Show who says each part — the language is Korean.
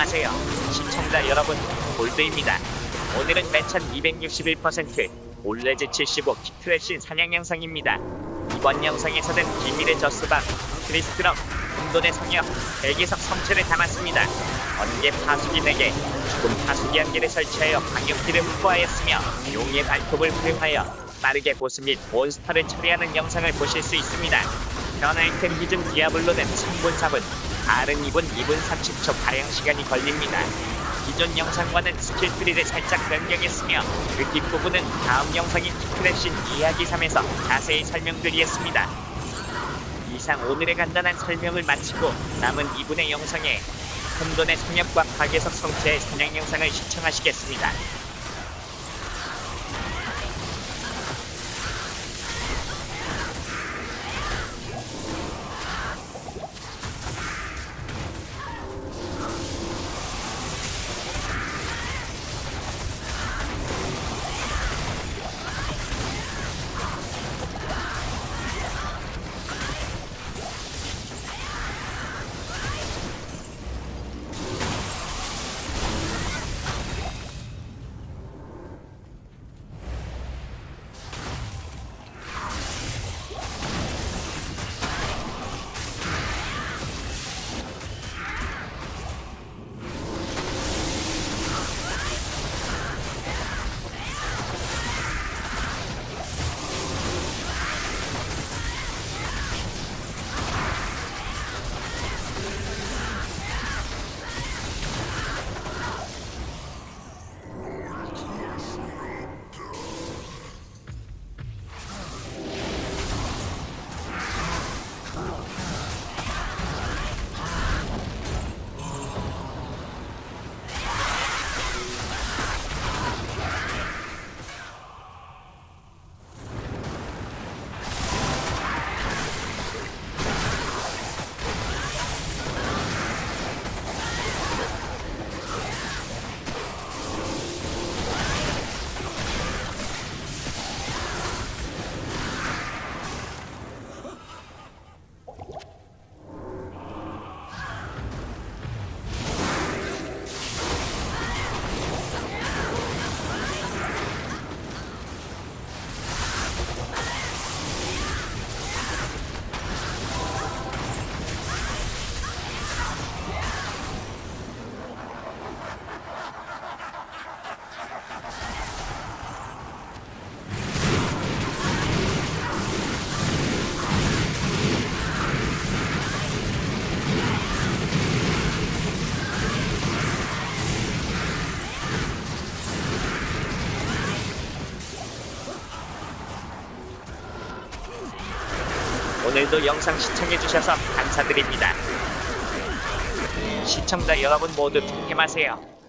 Speaker 1: 안녕하세요. 시청자 여러분, 골드입니다. 오늘은 매천 261%, 올레즈 75 키트레신 사냥 영상입니다. 이번 영상에서는 비밀의 저스방, 크리스트럼, 혼돈의 성역, 대기석 성체를 담았습니다. 번개 파수기 4개, 죽음 파수기 한 개를 설치하여 방역기를 확보하였으며 용의 발톱을 활용하여 빠르게 보스 및 몬스터를 처리하는 영상을 보실 수 있습니다. 현 아이템 기준 디아블로는 3분 4분, 다른 2분 2분 30초 가량 시간이 걸립니다. 기존 영상과는 스킬 트리를 살짝 변경했으며 그 뒷부분은 다음 영상인 키크랩신 이야기 3에서 자세히 설명드리겠습니다. 이상 오늘의 간단한 설명을 마치고 남은 2분의 영상에 혼돈의 성역과 박예석 성체의 사냥 영상을 시청하시겠습니다. 오늘도 영상 시청해주셔서 감사드립니다. 시청자 여러분 모두 통캠하세요.